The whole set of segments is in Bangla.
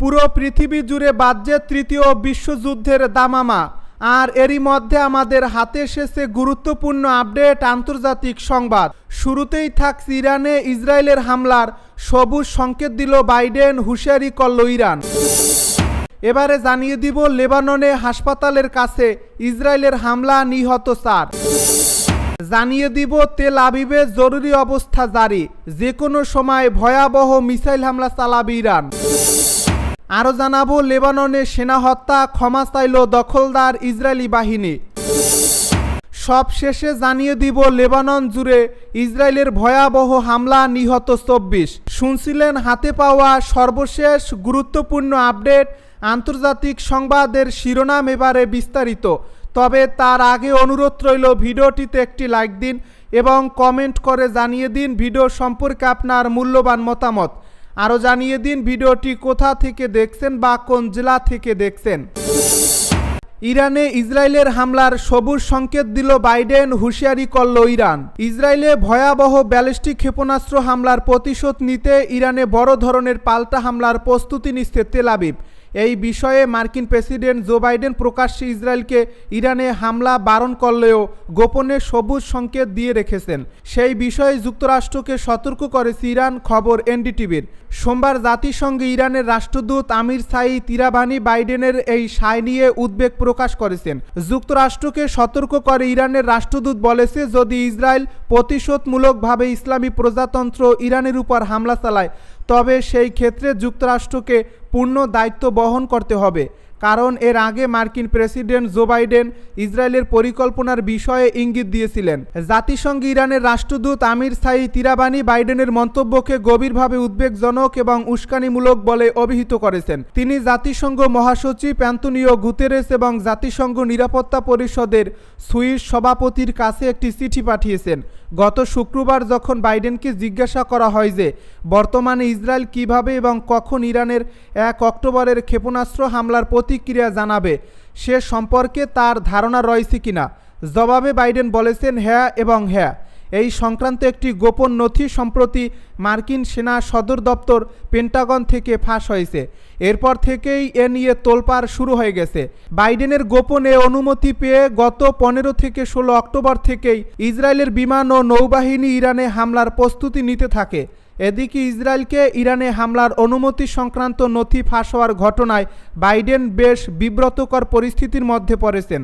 পুরো পৃথিবী জুড়ে বাজছে তৃতীয় বিশ্বযুদ্ধের দামামা। আর এরই মধ্যে আমাদের হাতে এসেছে গুরুত্বপূর্ণ আপডেট আন্তর্জাতিক সংবাদ। শুরুতেই থাকছে ইরানে ইসরায়েলের হামলার সবুজ সংকেত দিল বাইডেন হুঁশিয়ারি করল ইরান। এবারে জানিয়ে দিব লেবাননে হাসপাতালের কাছে ইসরায়েলের হামলা নিহত চার জানিয়ে দিব তেল আবিবে জরুরি অবস্থা জারি। যে কোনো সময় ভয়াবহ মিসাইল হামলা চালাবে ইরান। আরও জানাব লেবাননে সেনা হত্যা, ক্ষমা চাইল দখলদার ইসরায়েলি বাহিনী। সব শেষে জানিয়ে দিব, লেবানন জুড়ে ইসরায়েলের ভয়াবহ হামলা নিহত চব্বিশ। শুনছিলেন হাতে পাওয়া সর্বশেষ গুরুত্বপূর্ণ আপডেট, আন্তর্জাতিক সংবাদের শিরোনাম এবারে বিস্তারিত। তবে তার আগে অনুরোধ রইল, ভিডিওটিতে একটি লাইক দিন এবং কমেন্ট করে জানিয়ে দিন, ভিডিও সম্পর্কে আপনার মূল্যবান মতামত। আরও জানিয়ে দিন ভিডিওটি কোথা থেকে দেখছেন বা কোন জেলা থেকে দেখছেন। ইরানে ইসরায়েলের হামলার সবুজ সংকেত দিল বাইডেন, হুঁশিয়ারি করল ইরান। ইসরায়েলে ভয়াবহ ব্যালিস্টিক ক্ষেপণাস্ত্র হামলার প্রতিশোধ নিতে ইরানে বড় ধরনের পাল্টা হামলার প্রস্তুতি নিচ্ছে তেল আবিব। এই বিষয়ে মার্কিন প্রেসিডেন্ট জো বাইডেন প্রকাশ্যে ইসরায়েলকে ইরানে হামলা বারণ করলেও গোপনে সবুজ সংকেত দিয়ে রেখেছেন। সেই বিষয়ে যুক্তরাষ্ট্রকে সতর্ক করেছে ইরান, খবর এনডিটিভির। সোমবার জাতিসংঘে ইরানের রাষ্ট্রদূত আমির সাই তিরাবানি বাইডেনের এই সায় নিয়ে উদ্বেগ প্রকাশ করেছেন। যুক্তরাষ্ট্রকে সতর্ক করে ইরানের রাষ্ট্রদূত বলেছে, যদি ইসরায়েল প্রতিশোধমূলকভাবে ইসলামী প্রজাতন্ত্র ইরানের উপর হামলা চালায়, তবে সেই ক্ষেত্রে যুক্তরাষ্ট্রকে পূর্ণ দায়িত্ব বহন করতে হবে। কারণ এর আগে মার্কিন প্রেসিডেন্ট জো বাইডেন ইসরায়েলের পরিকল্পনার বিষয়ে ইঙ্গিত দিয়েছিলেন। জাতিসংঘ ইরানের রাষ্ট্রদূত আমির সাই তিরাবানি বাইডেনের মন্তব্যকে গভীরভাবে উদ্বেগজনক এবং উস্কানিমূলক বলে অভিহিত করেছেন। তিনি জাতিসংঘ মহাসচিব অ্যান্তনিও গুতেরেস এবং জাতিসংঘ নিরাপত্তা পরিষদের সুইস সভাপতির কাছে একটি চিঠি পাঠিয়েছেন। গত শুক্রবার যখন বাইডেনকে জিজ্ঞাসা করা হয় যে, বর্তমানে ইসরায়েল কীভাবে এবং কখন ইরানের এক অক্টোবরের ক্ষেপণাস্ত্র হামলার প্রতিক্রিয়া জানাবে, সে সম্পর্কে তার ধারণা রয়েছে কিনা? জবাবে বাইডেন বলেছেন হ্যাঁ এবং হ্যাঁ। এই সংক্রান্ত একটি গোপন নথি সম্প্রতি মার্কিন সেনা সদর দপ্তর পেন্টাগন থেকে ফাঁস হয়েছে। এরপর থেকেই এ নিয়ে তোলপাড় শুরু হয়ে গেছে। বাইডেনের গোপনে অনুমতি পেয়ে গত পনেরো থেকে ষোলো অক্টোবর থেকেই ইসরায়েলের বিমান ও নৌবাহিনী ইরানে হামলার প্রস্তুতি নিতে থাকে। এদিকে ইসরায়েলকে ইরানে হামলার অনুমতি সংক্রান্ত নথি ফাঁস হওয়ার ঘটনায় বাইডেন বেশ বিব্রতকর পরিস্থিতির মধ্যে পড়েছেন।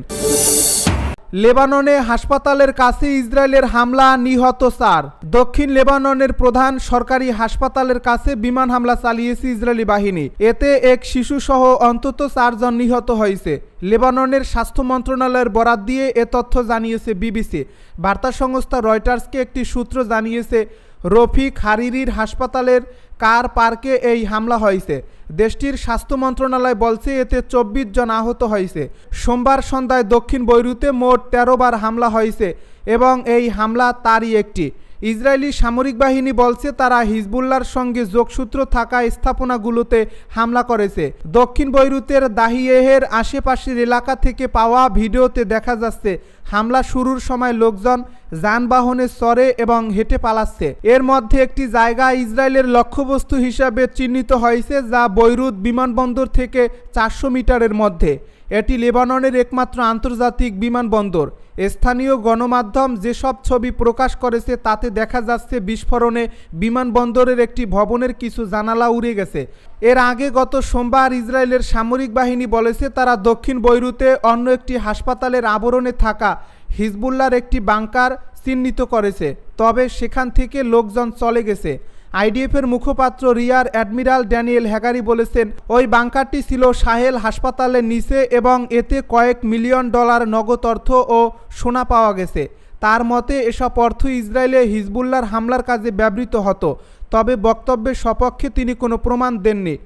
লেবাননে হাসপাতালের কাছে ইসরায়েলের হামলা নিহত সার। দক্ষিণ লেবাননের প্রধান সরকারি হাসপাতালের কাছে বিমান হামলা চালিয়েছে ইসরায়েলি বাহিনী। এতে এক শিশুসহ অন্তত চারজন নিহত হয়েছে। লেবাননের স্বাস্থ্য মন্ত্রণালয়ের বরাত দিয়ে এ তথ্য জানিয়েছে বিবিসি। বার্তা সংস্থা রয়টার্সকে একটি সূত্র জানিয়েছে রফিক হারিরির হাসপাতালের কার পার্কে এই হামলা হয়েছে? দেশটির স্বাস্থ্য মন্ত্রণালয় বলছে এতে চব্বিশ জন আহত হয়েছে। সোমবার সন্ধ্যায় দক্ষিণ বৈরুতে মোট তেরো বার হামলা হয়েছে এবং এই হামলা তারই একটি। ইসরায়েলি সামরিক বাহিনী বলছে তারা হিজবুল্লার সঙ্গে যোগসূত্র থাকা স্থাপনাগুলোতে হামলা করেছে। দক্ষিণ বৈরুতের দাহিয়েহের আশেপাশের এলাকা থেকে পাওয়া ভিডিওতে দেখা যাচ্ছে, হামলা শুরুর সময় লোকজন যানবাহনে চড়ে এবং হেঁটে পালাচ্ছে। এর মধ্যে একটি জায়গা ইসরায়েলের লক্ষ্যবস্তু হিসাবে চিহ্নিত হয়েছে, যা বৈরুত বিমানবন্দর থেকে চারশো মিটারের মধ্যে। এটি লেবাননের একমাত্র আন্তর্জাতিক বিমানবন্দর। স্থানীয় গণমাধ্যম যেসব ছবি প্রকাশ করেছে, তাতে দেখা যাচ্ছে বিস্ফোরণে বিমানবন্দরের একটি ভবনের কিছু জানালা উড়ে গেছে। এর আগে গত সোমবার ইসরায়েলের সামরিক বাহিনী বলেছে, তারা দক্ষিণ বৈরুতে অন্য একটি হাসপাতালের আবরণে থাকা হিজবুল্লার একটি বাংকার চিহ্নিত করেছে। তবে সেখান থেকে লোকজন চলে গেছে। আইডিএফের মুখপাত্র রিয়ার অ্যাডমিরাল ড্যানিয়েল হ্যাগারি বলেছেন, ওই বাংকারটি ছিল সাহেল হাসপাতালের নিচে এবং এতে কয়েক মিলিয়ন ডলার নগদ অর্থ ও সোনা পাওয়া গেছে। তার মতে, এসব অর্থ ইসরায়েলে হিজবুল্লার হামলার কাজে ব্যবহৃত হতো। তবে বক্তব্যের সপক্ষে তিনি কোনো প্রমাণ দেননি।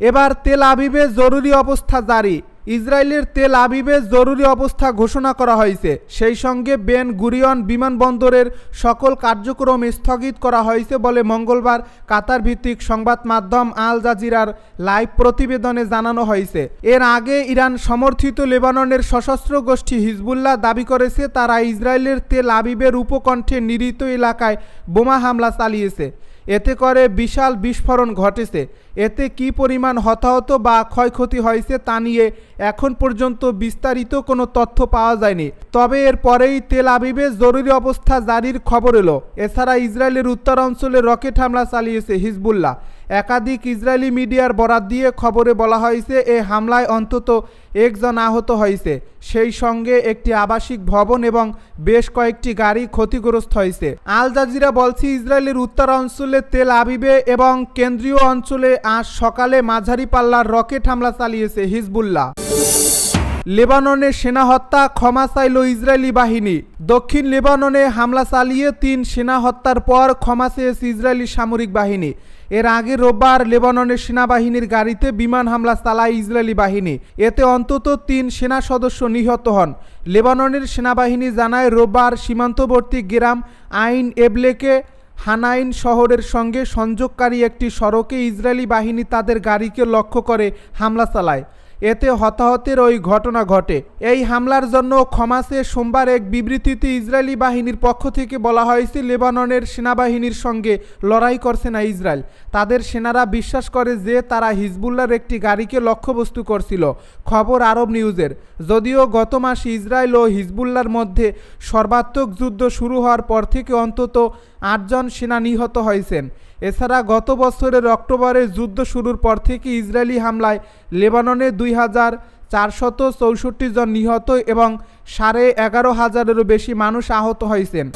এবার তেল আবিবে জরুরি অবস্থা জারি। ইসরায়েলের তেল আবিবে জরুরি অবস্থা ঘোষণা করা হয়েছে। সেই সঙ্গে বেন গুরিয়ন বিমানবন্দরের সকল কার্যক্রম স্থগিত করা হয়েছে বলে মঙ্গলবার কাতার ভিত্তিক সংবাদ মাধ্যম আল জাজিরার লাইভ প্রতিবেদনে জানানো হয়েছে। এর আগে ইরান সমর্থিত লেবাননের সশস্ত্র গোষ্ঠী হিজবুল্লাহ দাবি করেছে, তারা ইসরায়েলের তেল আবিবের উপকণ্ঠে নিরিত এলাকায় বোমা হামলা চালিয়েছে। এতে করে বিশাল বিস্ফোরণ ঘটেছে। এতে কি পরিমাণ হতাহত বা ক্ষয়ক্ষতি হয়েছে তা নিয়ে এখন পর্যন্ত বিস্তারিত কোনো তথ্য পাওয়া যায়নি। তবে এর পরেই তেল আবিবে জরুরি অবস্থা জারির খবর এলো। এছাড়া ইসরায়েলের উত্তর অঞ্চলে রকেট হামলা চালিয়েছে হিজবুল্লাহ। একাধিক ইসরায়েলি মিডিয়ার বরাত দিয়ে খবরে বলা হয়েছে, এ হামলায় অন্তত একজন আহত হয়েছে। সেই সঙ্গে একটি আবাসিক ভবন এবং বেশ কয়েকটি গাড়ি ক্ষতিগ্রস্ত হয়েছে। আল জাজিরা বলছে, ইসরায়েলের উত্তর অঞ্চলে তেল আবিবে এবং কেন্দ্রীয় অঞ্চলে আজ সকালে মাঝারি পাল্লার রকেট হামলা চালিয়েছে হিজবুল্লাহ। লেবাননে সেনা হত্যা, ক্ষমা চাইল ইসরায়েলি বাহিনী। দক্ষিণ লেবাননে হামলা চালিয়ে তিন সেনা হত্যার পর ক্ষমা চেয়েছে ইসরায়েলি সামরিক বাহিনী। এর আগে রোববার লেবাননের সেনাবাহিনীর গাড়িতে বিমান হামলা চালায় ইসরায়েলি বাহিনী। এতে অন্তত তিন সেনা সদস্য নিহত হন। লেবাননের সেনাবাহিনী জানায়, রোববার সীমান্তবর্তী গ্রাম আইন এবলেকে হানাইন শহরের সঙ্গে সংযোগকারী একটি সড়কে ইসরায়েলি বাহিনী তাদের গাড়িকে লক্ষ্য করে হামলা চালায়। এতে হতাহতের ওই ঘটনা ঘটে। এই হামলার জন্য ক্ষমাসে সোমবার এক বিবৃতিতে ইসরায়েলি বাহিনীর পক্ষ থেকে বলা হয়েছে, লেবাননের সেনাবাহিনীর সঙ্গে লড়াই করছে না ইসরায়েল। তাদের সেনারা বিশ্বাস করে যে তারা হিজবুল্লার একটি গাড়িকে লক্ষ্যবস্তু করছিল। খবর আরব নিউজের। যদিও গত মাসে ইসরায়েল ও হিজবুল্লার মধ্যে সর্বাত্মক যুদ্ধ শুরু হওয়ার পর থেকে অন্তত আটজন সেনা নিহত হয়েছেন। এছাড়া গত বছরের অক্টোবরে যুদ্ধ শুরুর পর থেকে ইসরায়েলি হামলায় লেবাননে দুই হাজার চারশত চৌষট্টি জন নিহত এবং সাড়ে এগারো হাজারেরও বেশি মানুষ আহত হয়েছেন।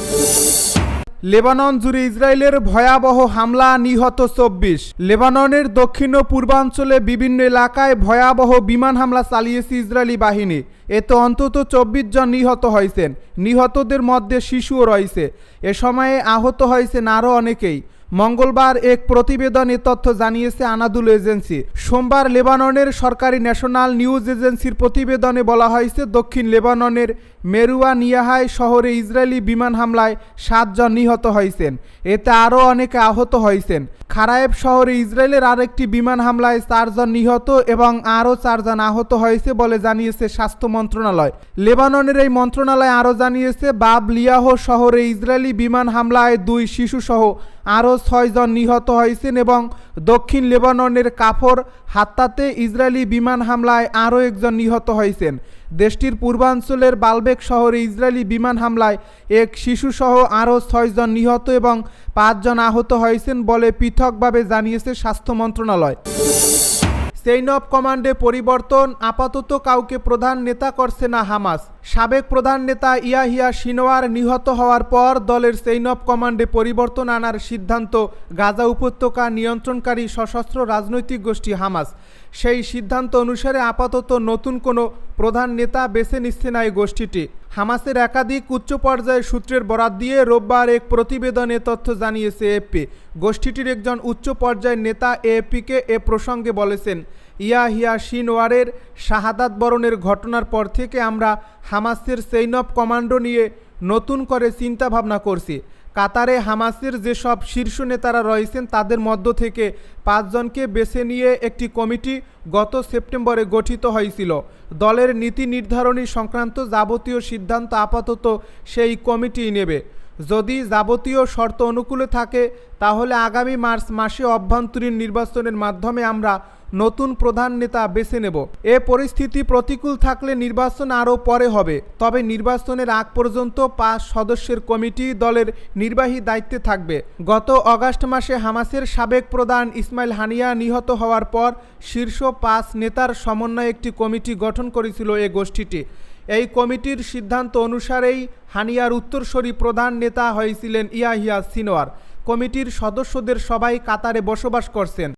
লেবানন জুড়ে ইসরায়েলের ভয়াবহ হামলা নিহত চব্বিশ। লেবাননের দক্ষিণ ও পূর্বাঞ্চলে বিভিন্ন এলাকায় ভয়াবহ বিমান হামলা চালিয়েছে ইসরায়েলি বাহিনী। এতে অন্তত চব্বিশ জন নিহত হয়েছেন। নিহতদের মধ্যে শিশুও রয়েছে। এ সময়ে আহত হয়েছেন আরও অনেকেই। মঙ্গলবার এক প্রতিবেদনে তথ্য জানিয়েছে আনাদুল এজেন্সি। সোমবার লেবাননের সরকারি ন্যাশনাল নিউজ এজেন্সির প্রতিবেদনে বলা হয়েছে, দক্ষিণ লেবাননের মেরুয়া নিয়াহাই শহরে ইসরায়েলি বিমান হামলায় সাতজন নিহত হয়েছেন। এতে আরও অনেকে আহত হয়েছেন। খারায়েব শহরে ইসরায়েলের আরেকটি বিমান হামলায় চারজন নিহত এবং আরও চারজন আহত হয়েছে বলে জানিয়েছে স্বাস্থ্য মন্ত্রণালয়। লেবাননের এই মন্ত্রণালয় আরও জানিয়েছে, বাব লিয়াহ শহরে ইসরায়েলি বিমান হামলায় দুই শিশুসহ আরও ছয়জন নিহত হয়েছেন এবং দক্ষিণ লেবাননের কাফর হাত্তাতে ইসরায়েলি বিমান হামলায় আরও একজন নিহত হয়েছেন। দেশটির পূর্বাঞ্চলের বালবেক শহরে ইসরায়েলি বিমান হামলায় এক শিশুসহ আরও ছয়জন নিহত এবং পাঁচজন আহত হয়েছেন বলে পৃথকভাবে জানিয়েছে স্বাস্থ্য মন্ত্রণালয়। চেইন অফ কমান্ডে পরিবর্তন, আপাতত কাউকে প্রধান নেতা করছে না হামাস। সাবেক প্রধান নেতা ইয়াহিয়া সিনোয়ার নিহত হওয়ার পর দলের চেইন অফ কমান্ডে পরিবর্তন আনার সিদ্ধান্ত গাজা উপত্যকা নিয়ন্ত্রণকারী সশস্ত্র রাজনৈতিক গোষ্ঠী হামাস। সেই সিদ্ধান্ত অনুসারে আপাতত নতুন কোনো প্রধান নেতা বেছে নিচ্ছে না এই গোষ্ঠীটি। হামাসের একাধিক উচ্চ পর্যায়ের সূত্রের বরাত দিয়ে রোববার এক প্রতিবেদনে তথ্য জানিয়েছে এএফপি। গোষ্ঠীটির একজন উচ্চ পর্যায়ের নেতা এএফপিকে এ প্রসঙ্গে বলেছেন ইয়াহিয়া শিনওয়ারের শাহাদাত বরণের ঘটনার পর থেকে আমরা হামাসের সেইন অফ কমান্ডো নিয়ে নতুন করে চিন্তা ভাবনা করছি। কাতারে হামাসের যেসব শীর্ষ নেতারা রয়েছেন, তাদের মধ্য থেকে পাঁচজনকে বেছে নিয়ে একটি কমিটি গত সেপ্টেম্বরে গঠিত হয়েছিল। দলের নীতি নির্ধারণী সংক্রান্ত যাবতীয় সিদ্ধান্ত আপাতত সেই কমিটি নেবে। যদি যাবতীয় শর্ত অনুকূলে থাকে, তাহলে আগামী মার্চ মাসে অভ্যন্তরীণ নির্বাচনের মাধ্যমে আমরা নতুন প্রধান নেতা বেছে নেব। এ পরিস্থিতি প্রতিকূল থাকলে নির্বাচন আরও পরে হবে। তবে নির্বাচনের আগ পর্যন্ত পাঁচ সদস্যের কমিটি দলের নির্বাহী দায়িত্বে থাকবে। গত অগাস্ট মাসে হামাসের সাবেক প্রধান ইসমাইল হানিয়া নিহত হওয়ার পর শীর্ষ পাঁচ নেতার সমন্বয়ে একটি কমিটি গঠন করেছিল এ গোষ্ঠীটি। এই কমিটির সিদ্ধান্ত অনুসারেই হানিয়ার উত্তরসূরি প্রধান নেতা হয়েছিলেন ইয়াহিয়া সিনোয়ার। কমিটির সদস্যদের সবাই কাতারে বসবাস করছেন।